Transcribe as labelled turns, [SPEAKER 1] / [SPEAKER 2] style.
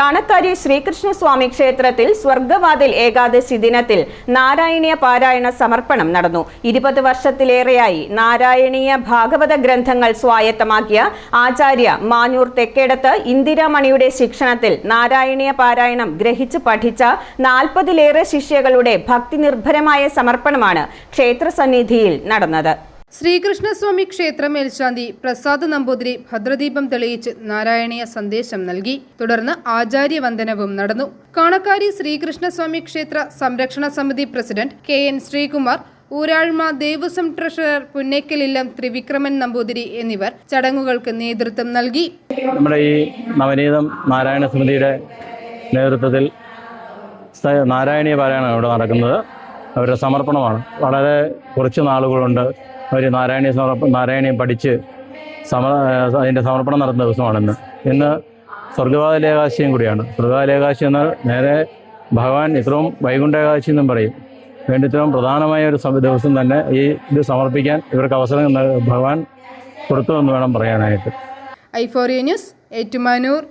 [SPEAKER 1] കാണക്കാരി ശ്രീകൃഷ്ണസ്വാമി ക്ഷേത്രത്തിൽ സ്വർഗവാതിൽ ഏകാദശി ദിനത്തിൽ നാരായണീയ പാരായണ സമർപ്പണം നടന്നു. ഇരുപത് വർഷത്തിലേറെയായി നാരായണീയ ഭാഗവത ഗ്രന്ഥങ്ങൾ സ്വായത്തമാക്കിയ ആചാര്യ മാഞ്ഞൂർ തെക്കേടത്ത് ഇന്ദിരാമണിയുടെ ശിക്ഷണത്തിൽ നാരായണീയ പാരായണം ഗ്രഹിച്ചു പഠിച്ച നാൽപ്പതിലേറെ ശിഷ്യകളുടെ ഭക്തിനിർഭരമായ സമർപ്പണമാണ് ക്ഷേത്രസന്നിധിയിൽ നടന്നത്.
[SPEAKER 2] ശ്രീകൃഷ്ണസ്വാമി ക്ഷേത്ര മേൽശാന്തി പ്രസാദ് നമ്പൂതിരി ഭദ്രദീപം തെളിയിച്ച് നാരായണീയ സന്ദേശം നൽകി. തുടർന്ന് ആചാര്യവന്ദനവും നടന്നു. കാണക്കാരി ശ്രീകൃഷ്ണസ്വാമി ക്ഷേത്ര സംരക്ഷണ സമിതി പ്രസിഡന്റ് കെ എൻ ശ്രീകുമാർ ഊരാഴ്മ ദേവസ്വം ട്രഷറർ പുന്നേക്കലില്ലം ത്രിവിക്രമൻ നമ്പൂതിരി എന്നിവർ ചടങ്ങുകൾക്ക് നേതൃത്വം നൽകി.
[SPEAKER 3] നമ്മുടെ ഈ നവനീതം നാരായണ സമിതിയുടെ നേതൃത്വത്തിൽ നാരായണീയ പാരായണമാണ് ഇവിടെ നടക്കുന്നത്. അവരുടെ സമർപ്പണമാണ്. വളരെ കുറച്ച് നാളുകളുണ്ട്. അവർ നാരായണീയ സമർപ്പ നാരായണീയം പഠിച്ച് സമ അതിന്റെ സമർപ്പണം നടത്തുന്ന ദിവസമാണിന്ന്. ഇന്ന് സ്വർഗവാദലേകാശിയും കൂടിയാണ്. സ്വർഗവാദലേകാശി എന്നാൽ നേരെ ഭഗവാൻ ഇത്രയും വൈകുണ്ഠേകാശി എന്നും പറയും. വേണ്ടി ഇത്രയും പ്രധാനമായ ഒരു ദിവസം തന്നെ ഈ ഇത് സമർപ്പിക്കാൻ ഇവർക്ക് അവസരം ഭഗവാൻ കൊടുത്തു എന്ന് വേണം പറയാനായിട്ട്.
[SPEAKER 2] ഐഫോറിയ ന്യൂസ് ഏറ്റുമാനൂർ.